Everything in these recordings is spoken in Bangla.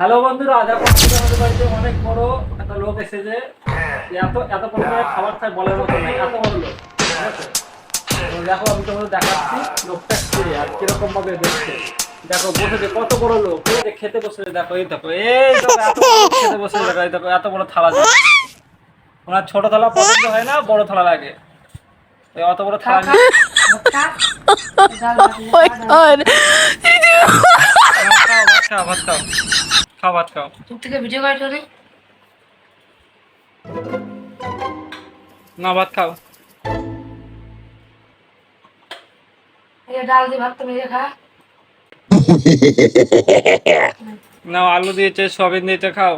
হ্যালো বন্ধুরা দেখো আজকে আমাদের বাড়িতে অনেক বড় একটা লোক এসেছে। এত এত পরিমাণে খাবার খায় বলার মতো নেই এত বড় লোক। দেখো আমি তোমাদের দেখাচ্ছি লোকটা কে আর কীরকম ভাবে দেখছে দেখো বসেছে কত বড় লোক খেতে বসেছে দেখো এই দেখো এই দেখো এত বড় লোক খেতে বসেছে দেখো এই দেখো এত বড় থালা ওনার ছোট থালা পছন্দ হয় না বড় থালা লাগে। এই অত বড় থালা. খাও ভাত খাও। খাও খাও ভাত খাও। চুপ থেকে ভিডিও করার জন্য না ভাত খাও। ডাল দিয়ে ভাত তুমি খা। না আলু দিয়েছে সয়াবিন দিয়েছে খাও।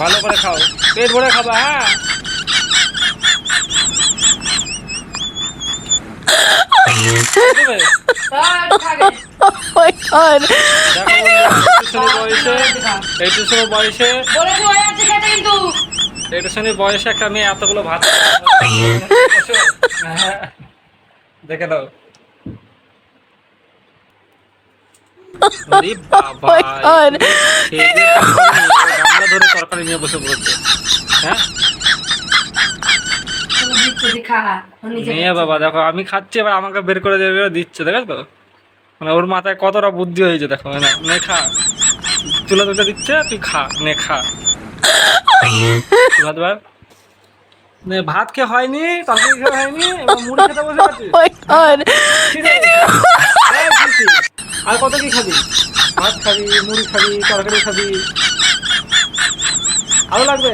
ভালো করে খাও। পেট ভরে খাবা হ্যাঁ। Oh টিউশনের বয়সে একটা মেয়ে এতগুলো ভাত। দেখে দাও ধরে তরকারি নিয়ে বসে পড়েছে। হ্যাঁ? বাবা দেখো আমি খাচ্ছি এবার আমাকে বের করে দেবে দিচ্ছে দেখো তো মানে ওর মাথায় কতটা বুদ্ধি হয়েছে দেখো না নে খা। তুলে তুলে দিচ্ছে তুই খা নে খা। ভাত খেয়ে হয়নি তরকারি খেয়ে হয়নি মুড়ি খেতে বসে আছিস। Oh? এই খুশি। আর কত কি খাবি? ভাত খাবি মুড়ি খাবি তরকারি খাবি। আরও লাগবে?